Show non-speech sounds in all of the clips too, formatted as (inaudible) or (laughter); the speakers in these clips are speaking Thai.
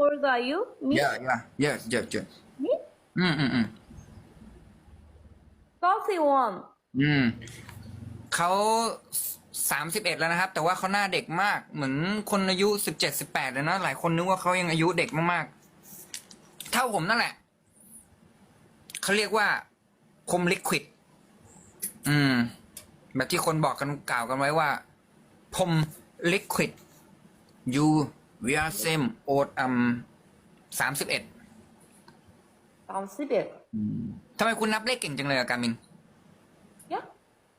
old are you? Me? yeah yeah yeah yeah yeah Me? อืมอืมอืม 31. อืมเขาสามสิบเอ็ดแล้วนะครับ แต่ว่าเขาหน้าเด็กมาก เหมือนคนอายุสิบเจ็ดสิบแปดเลยนะ หลายคนนึกว่าเขายังอายุเด็กมากๆ เท่าผมนั่นแหละ เขาเรียกว่าคมลิควิด อืม แบบที่คนบอกกันกล่าวกันไว้ว่าพรมลิควิด you วิอาเซมโอทอัมสามสิบเอ็ดสามสิบเอ็ดทำไมคุณนับเลขเก่งจังเลยอะการมิน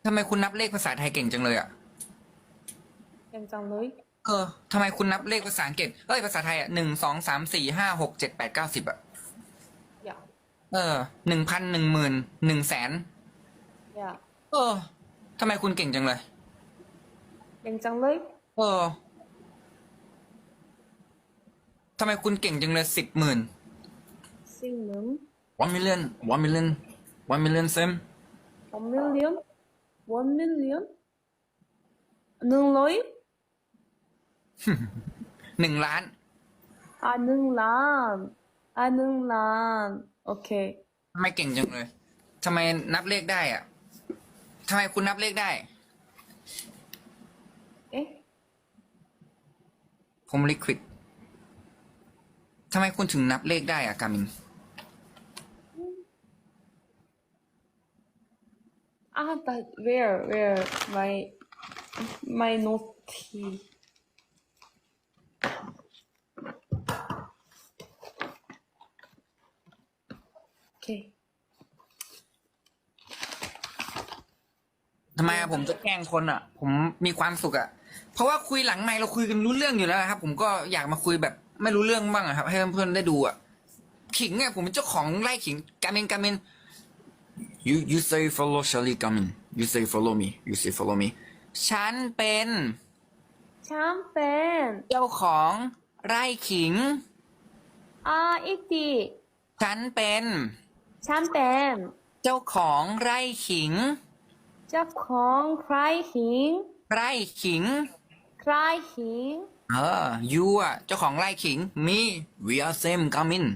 ทำไมคุณนับเลขภาษาไทยเก่งจังเลยอะเก่งจังเลยเออทำไมคุณนับเลขภาษาอังกฤษเอ้ยภาษาไทยอะหนึ่งสองสามสี่ห้าหกเจ็ดแปดเก้าสิบอะเออหนึ่งพันหนึ่งหมื่นหนึ่งแสนเออทำไมคุณเก่งจังเลย เก่งจังเลย เออ ทำไมคุณเก่งจังเลยสิบหมื่นสิบหมื่น one million one million one million Sam one million, one million, หนึ่งร้อยหนึ่งล้าน อ่าหนึ่งล้านอ่าหนึ่งล้านโอเคไม่เก่งจังเลย ทำไมนับเลขได้อะทำไมคุณนับเลขได้ เอ๊ะผมลิควิด ทำไมคุณถึงนับเลขได้อะกามินอ่า but where where my my note okay ทำไมอะผมจะแกล้งคนอะผมมีความสุขอะเพราะว่าคุยหลังไมค์เราคุยกันรู้เรื่องอยู่แล้วนะครับ ผมก็อยากมาคุยแบบ ไม่รู้เรื่องบ้างอะครับ ให้เพื่อนๆได้ดูอะขิงอะผมเป็นเจ้าของไล่ขิงกาเมนกาเมน you you say follow Charlie กาเมน you say follow me you say follow me ฉันเป็นฉันเป็นเจ้าของไร่ขิงอาอีกทีฉันเป็นฉันเป็นเจ้าของไร่ขิง เจ้าของไร่ขิงไร่ขิง ไร่ขิงเออยูอะ เจ้าของไร่ขิงมี we are same coming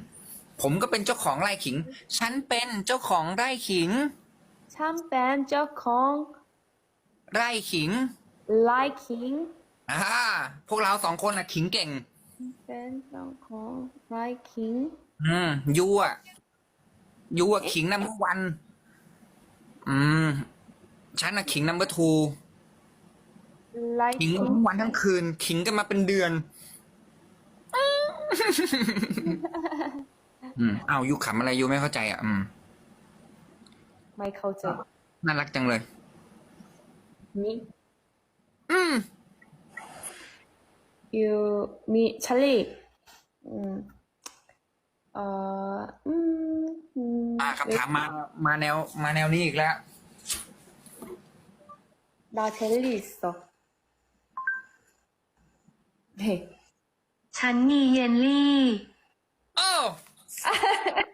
ผมก็เป็นเจ้าของไร่ขิง ฉันเป็นเจ้าของไร่ขิง ฉันเป็นเจ้าของไร่ขิง ไร่ขิงอ่าพวกเราสองคนอะขิงเก่ง เป็นสองาของไร่ขิง อืมยูอะยูอะขิงนัมเบอร์วัน อืม ฉันอะขิงนัมเบอร์ทู ขิง 라이킹. ทั้งวันทั้งคืน ขิงกันมาเป็นเดือน อืมเอายูขำอะไรยูไม่เข้าใจอ่ะ อืม 마이클 제. น่ารักจังเลย 미. อืม you, 미, 찰리. 음. 어, 음, 음. อ่าคำถามมา มาแนว มาแนวนี้อีกแล้ว 나 젤리 있어. 네. 잔니 옌리. 어! (laughs)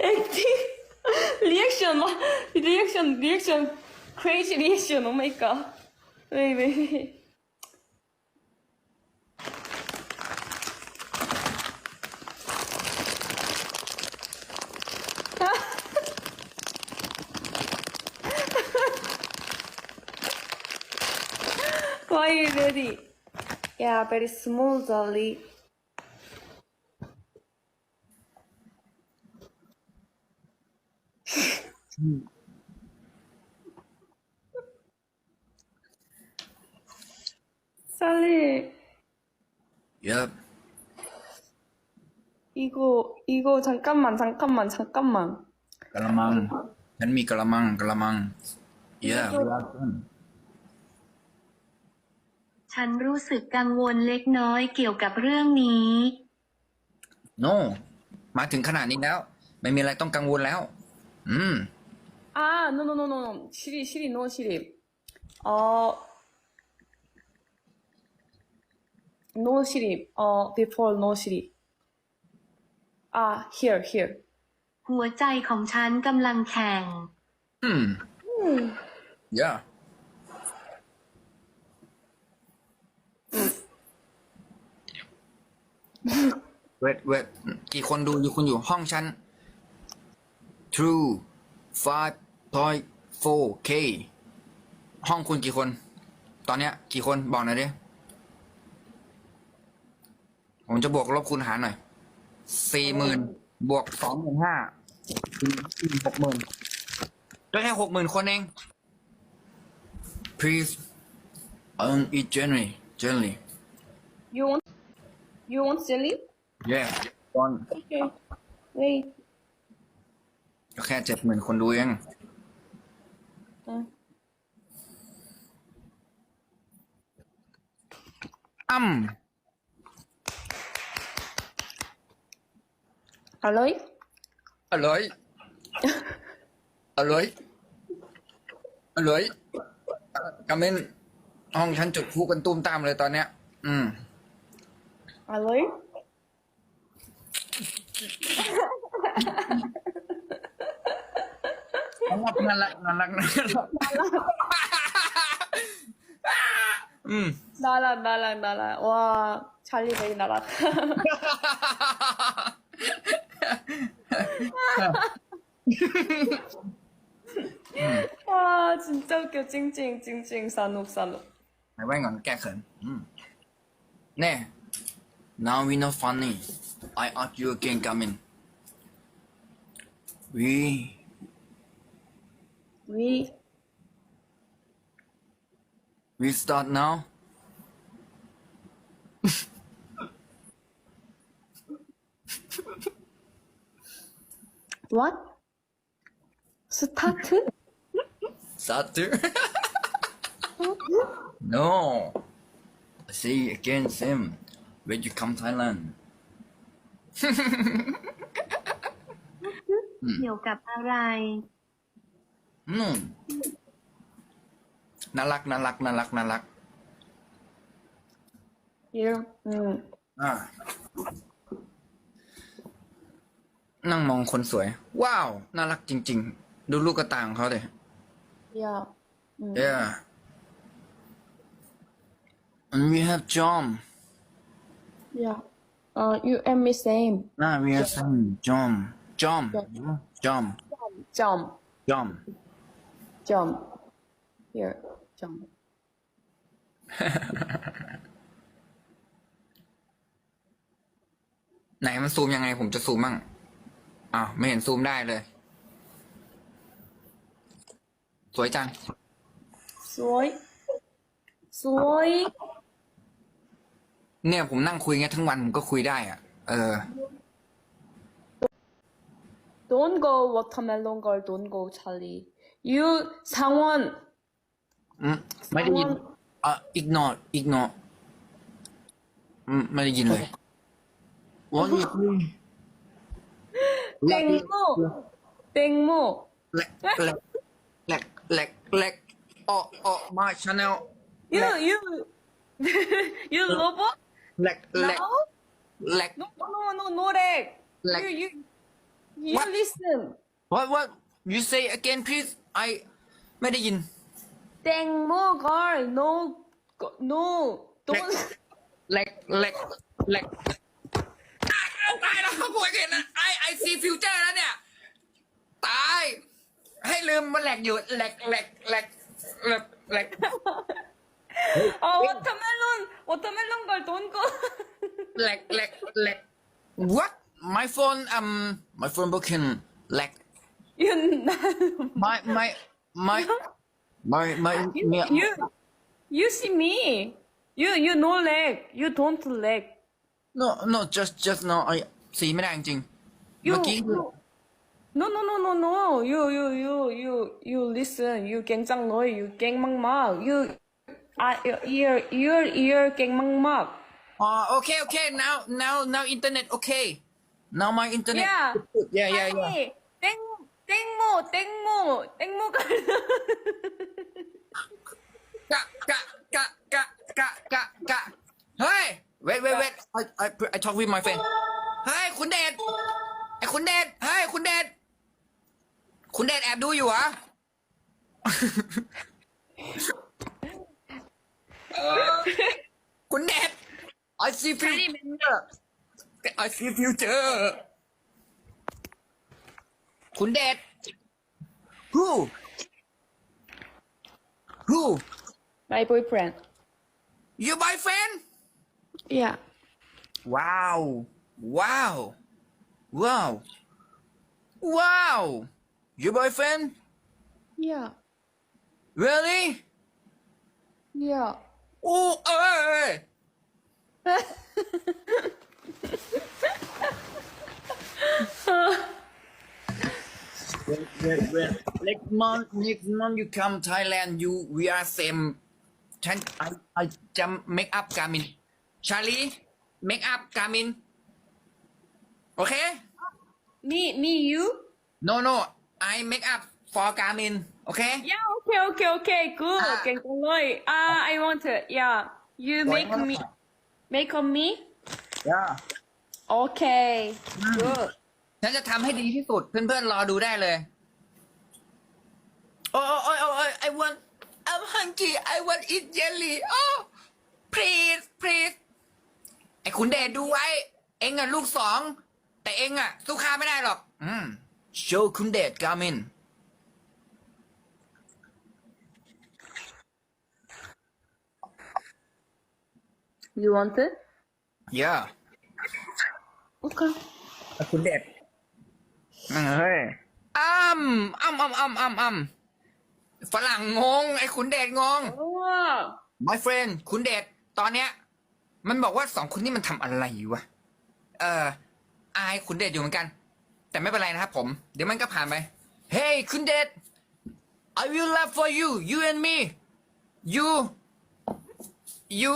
액팅 리액션 막 리액션 리액션 크레이지 리액션 오 마이 갓. 왜 왜. Yeah, very smoothly. Hmm. 쌀리. Yep. 이거 이거 잠깐만 잠깐만 잠깐만. Kalamang. Can me kalamang kalamang. Yeah. ฉันรู้สึกกังวลเล็กน้อยเกี่ยวกับเรื่องนี้ โน no. มาถึงขนาดนี้แล้ว ไม่มีอะไรต้องกังวลแล้ว อืม อ่า no no no no no シリシリ no シリเอ่อ no シリเอ่อ before no シリอ่า here here หัวใจของฉันกำลังแข่ง อืม อืม yeah wait wait กี่คนดูอยู่คุณอยู่ห้องชั้น True 5.4K ห้องคุณกี่คน ตอนเนี้ย กี่คนบอกหน่อยดิ ผมจะบวกลบคูณหารหน่อยสี่หมื่นบวกสองหมื่นห้าหกหมื่นได้แค่หกหมื่นคนเอง please I don't eat generally generally You want you want jelly? yeah one Okay. Wait. ก็แค่เจ็ดหมื่นคนดูเอง Uh, อ้ำ hello? อร่อย อร่อย อร่อยกามินห้องฉันจุดพลุกันตุ้มตามเลยตอนเนี้ย อืม Hello? Ngalak, nalak ngalak, ngalak. 음. 나락, 나락, 나락. 와, 잘리네, 이 나락. 와, 진짜 웃겨. 찡찡, 찡찡, 산옥, 산옥. 台湾人 get 네. Now we not funny. I ask you again, come in. We. We. We start now. what? Start? Start? (laughs) no. See again, Sim. When you come Thailand เกี่ยวกับอะไรอืมน่ารักน่ารักน่ารักน่ารัก You. 음. อ่านั่งมองคนสวย ว้าว น่ารักจริง ๆ ดูลูกกระตาของเขาเลย Yeah. 음. yeah and we have John Yeah. Uh, you and me same. น่า we have some John John John Jump. John Jump. Here. Jump. ไหนมันซูมยังไงผมจะซูมมั่ง อ้าว ไม่เห็นซูมได้เลย สวยจัง Soy. Soy. เนี่ยผมนั่งคุยเงี้ยทั้งวันผมก็คุยได้อะ เออ Don't go watermelon girl don't go Charlie you สางวอนอืมไม่ได้ยินอะ ignore ignore อืมไม่ได้ยินเลยวันนี้เต็งโมเต็งโมแหลกแหลกแหลกแหลกแหลกออกออกมาชาแนล you you you robot แหลกแหลก No? แหลก No no no no leg. Like- You you you What? listen. what what you say again please I ไม่ได้ยิน땡모 girl. No go- no. Don't. แหลกแหลกแหลกอ้าวตายแล้วผมเห็นนะไอไอซีฟิวเจอร์แล้วเนี่ย ตาย ให้ลืมมันแหลกอยู่แหลกแหลกแหลกแหลกแหลก 아 워터멜론 워터멜론 걸 don't go. (laughs) แหลกแหลกแหลก what my phone um my phone broken แหลก you my my my my my you, เนี่ย you you see me. You you no leg. You don't leg. no no just just no I สีไม่ได้จริงๆ You, เมื่อกี้ you no no no no no. You you you you you listen. You 갱짱 너이. You 갱망막. You 아 ear ear ear 갱망막. อ๋อโอเคโอเค now now now internet okay now my internet Yeah. yeah yeah yeah 아니 땡 땡모 땡모 땡모 걸. กะกะกะกะกะกะกะเฮ้ย wait wait wait I I I talk with my friend เฮ้ยคุณเดชไอ้คุณเดชเฮ้ยคุณเดช อบดูอยู่เหรอ เอ I see future I see future คุณเด็ด Who Who My boyfriend. Your boyfriend Yeah. Wow Wow Wow Wow Your boyfriend Yeah. Really Yeah. โอ้เอ้ย when, when, when next month next month you come Thailand you we are same ฉัน I I จะ make up กามินชาลี make up กามินโอเค Me, me, you? no no I make up for กามินโอเค Yeah, okay, okay, okay, good. Ah. Can Ah, I want it. Yeah. You make me, make on me? yeah Okay. Good. ฉันจะทำให้ดีที่สุด เพื่อนๆ รอดูได้เลย โอ้โอ้โอ้โอ้ I want I'm hungry I want eat jelly oh please please ไอ้คุณเดชดูไว้ เองอะลูกสอง แต่เองอะสู้ข้าไม่ได้หรอก อืมโชว์คุณเดชกามิน You want it? yeah Okay. คุณเดชเฮ้ยอ้ำอ้ำอ้ำอ้ำอ้ำอ้ำฝรั่งงง ไอ้คุณเดชงง Oh. my friend คุณเดชตอนเนี้ย มันบอกว่าสองคนนี้มันทำอะไรอยู่วะเอออายคุณเดชอยู่เหมือนกัน แต่ไม่เป็นไรนะครับผม เดี๋ยวมันก็ผ่านไป Hey คุณเดช I will love for you you and me you you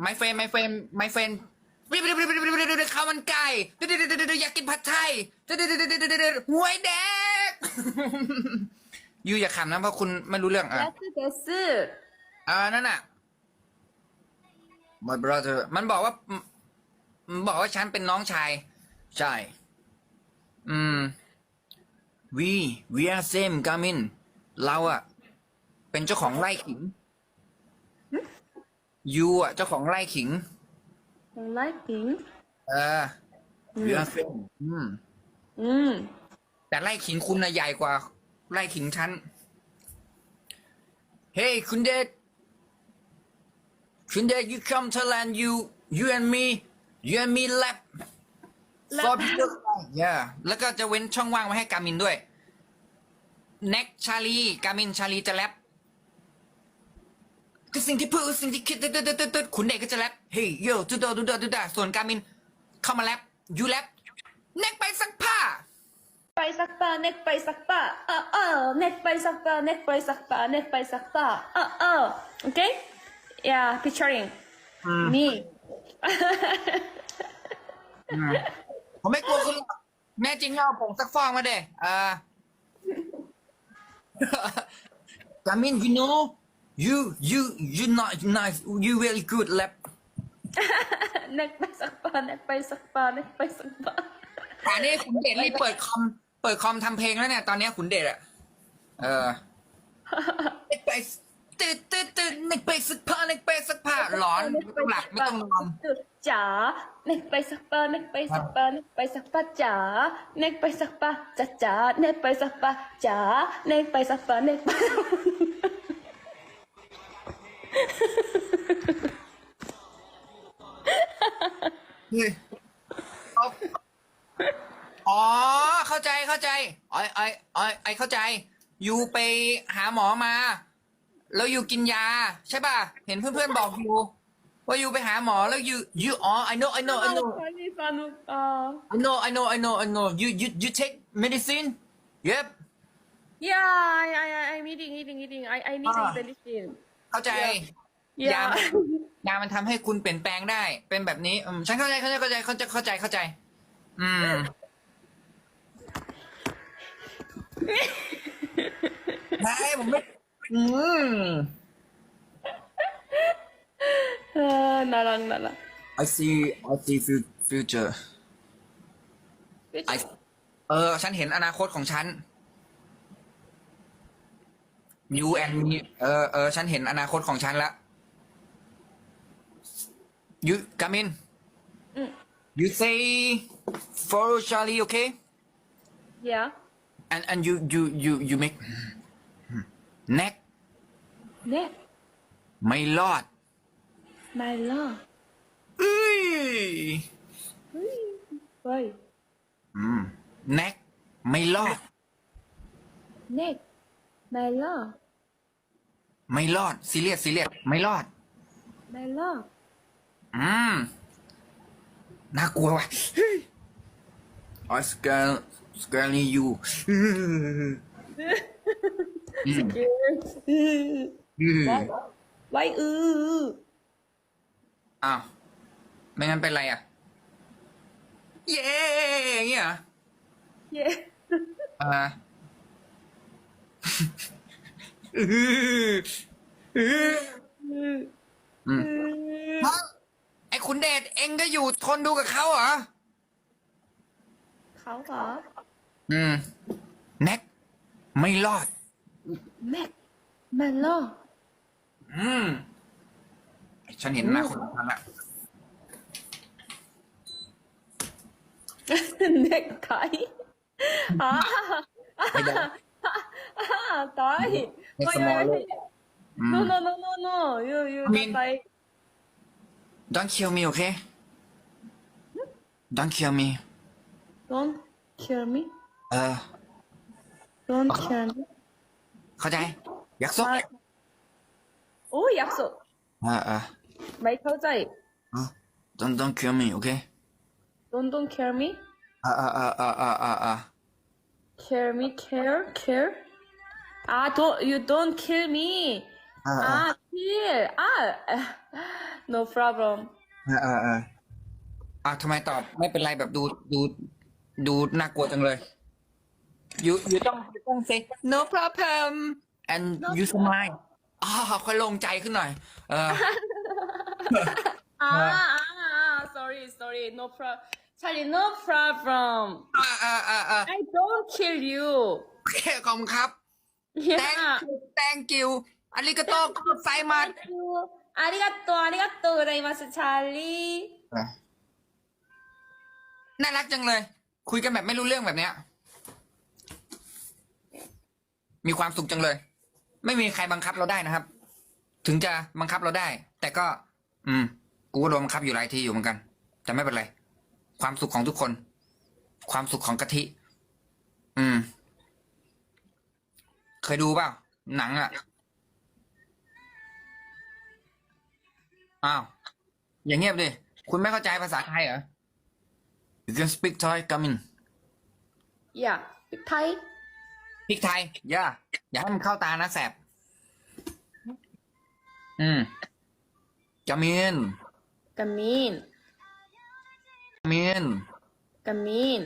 um my friend my friend my friend ข้าวมันไก่อยากกินผัดไทยหวยแดกยูอย่าขำนะเพราะคุณไม่รู้เรื่องอะ That's it, that's it. อ่านั่นน่ะ my brother มันบอกว่ามันบอกว่าฉันเป็นน้องชาย ใช่ อืม we we are same กามินเราอะเป็นเจ้าของไร่ขิง you อะเจ้าของไร่ขิง I liking. เออ we are same อืม Mm. แต่ไร่ขิงคุณน่ะใหญ่กว่า ไร่ขิงฉัน เฮ้ยคุณเดชคุณเดช you come Thailand you you and me you and me lap for people yeah แล้วก็จะเว้นช่องว่างไว้ให้กามินด้วย next ชาลีกามินชาลีจะแรป คือสิ่งที่พูดสิ่งที่คิดตึ๊ดตึ๊ดตึ๊ดตึ๊ดคุณเด็กก็จะแรปเฮ้ยโยดูดอดูดอดูดาส่วนการมินเข้ามาแรปยูแรปเน็กไปสักผ้า ไปสักผ้าเน็กไปสักผ้าเออเออเน็กไปสักผ้าเน็กไปสักผ้าเน็กไปสักผ้าเออเออโอเคอย่า picturing me ผมไม่กลัวคุณแม่จริงเอาผงสักฟองมาเด้อ่า I mean, you know, you you you not nice you really good lap neck pai sakpa, neck pai sakpa, neck pai sakpa. แต่นี่ขุนเดชนี่เปิดคอมเปิดคอมทำเพลงแล้วเนี่ยตอนเนี้ยขุนเดชอะเออเน็กไปตื่นตื่นตื่นเน็กไปสักผ้าเน็กไปสักผ้าร้อนไม่ต้องหลับไม่ต้องนอนจ๋า neck pai sakpa, neck pai sakpa, neck pai sakpa จ๋า neck pai sakpa จ๋าจ๋า neck pai sakpa จ๋า neck pai sakpa, neck pai เฮ้ยเอาอ๋อ เข้าใจเข้าใจไอไอไอไอเข้าใจ อยู่ไปหาหมอมา แล้วอยู่กินยา ใช่ป่ะ เห็นเพื่อนๆบอกอยู่ว่าอยู่ไปหาหมอแล้วอยู่อยู่อ๋อ I know I know I know Sorry, Sanuk. Uh, I know I know I know I know you you you take medicine yep yeah, I, I, I- I'm eating, eating, eating. I, I need Ah. medicine. เข้าใจ ยา Yeah. ยามันทำให้คุณเปลี่ยนแปลงได้ เป็นแบบนี้อืมฉันเข้าใจเข้าใจเข้าใจเข้าใจเข้าใจเข้าใจ อืมไม่ผมไม่ อืม uh, nalang, nalang. I see I see fu- future I เออ ฉันเห็นอนาคตของฉัน you and me เออเออฉันเห็นอนาคตของฉันแล้ว you come in อืม you say follow Charlie okay Yeah. and and you you you you make neck Neck. ไม่รอด My love. เอ้ย Why? อืม neck ไม่รอด Neck. My love. ไม่รอดซีเรียสซีเรียสไม่รอด My love. อืมน่ากลัวว่ะอ๋อสเกลสเกลนี่ยู Why? Why? Uh. อ้าวไม่งั้นเป็นไรอะ เย้อย่างเงี้ยเหรอ Yeah. อ่า อื้ออื้ออืมฮะไอ้คุณเดชเองก็อยู่ทนดูกับเขาเหรอ เขาเหรอ อืมแน็กไม่รอด Neck. My love. อืม ฉันเห็นหน้าคนนั้นละ Necktie. Ah. ไม่ได้ Ah, Thai. It's oh, yeah, yeah. Mm. No, no, no, no, no. You, you I mean, Thai. Don't kill me, okay? Don't kill me. Don't kill me. Uh. Don't kill me. 가자. 약속. 아, 오, 약속. 아, 아. 마이 터자이. 아, don't don't kill me, okay? Don't don't kill me. 아, 아, 아, 아, 아, 아. Care me, care, care. Ah, don't, you don't kill me. เออเออ Ah, kill. Ah, no problem. เออเออเอออะทำไมตอบไม่เป็นไรแบบดูดูดูน่ากลัวจังเลย you you ต้อง you ต้อง say no problem and you smile อ่าค่อยโล่งใจขึ้นหน่อย เออ Ah, ah, ah, sorry, sorry. No problem. Charlie, no problem. อ่าอ่าอ่าอ่า I don't kill you. โอเคขอบคุณครับ Yeah. thank you thank you อาริกาโตขอบใจมากอาริกาโตอาริกาโตไดมาสชาลีน่ารักจังเลย คุยกันแบบไม่รู้เรื่องแบบเนี้ย มีความสุขจังเลย ไม่มีใครบังคับเราได้นะครับ ถึงจะบังคับเราได้ แต่ก็ อืมกูก็โดนบังคับอยู่หลายทีอยู่เหมือนกัน แต่ไม่เป็นไร ความสุขของทุกคน ความสุขของกะทิ อืม คยดูเปล่าหนังอะ อ้าว อย่างเงียบดิ คุณไม่เข้าใจภาษาไทยเหรอ You can speak Thai come in Yeah speak Thai พิกไทย ย่า อย่าให้มันเข้าตานะแสบ อืมกามินกามินกามินกามิน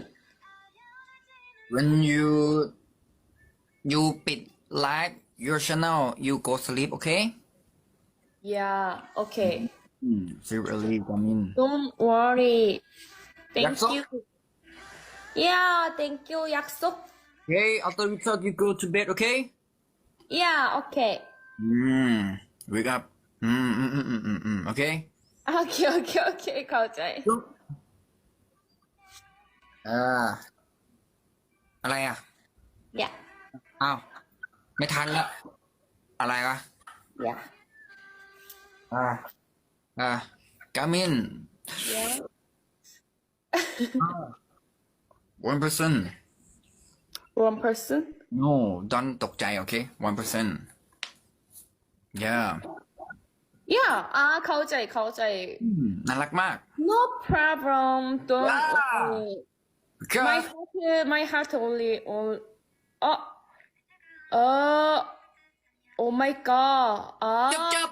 when you you ปิด live your channel you go sleep okay Yeah, okay. อืม sleep early come in Don't worry. Thank 약속? you. Yeah, thank you. 약속. okay after we talk you go to bed okay Yeah, okay. อืม wake up อืมอืมอืมอืมอืมอืม okay 오케이, 오케이, (laughs) 오케이. 가오자이. อ่าอะไรอ่ะ 야, อ้าว ไม่ทันแล้ว อะไรวะเดี๋ยวอ่า อ่ากามิน เดี๋ยว one person one person no don ตกใจโอเค one person yeah yeah อ่าเข้าใจเข้าใจน่ารักมาก no problem don't my heart my heart only all oh oh my god. จับ Ah, จับ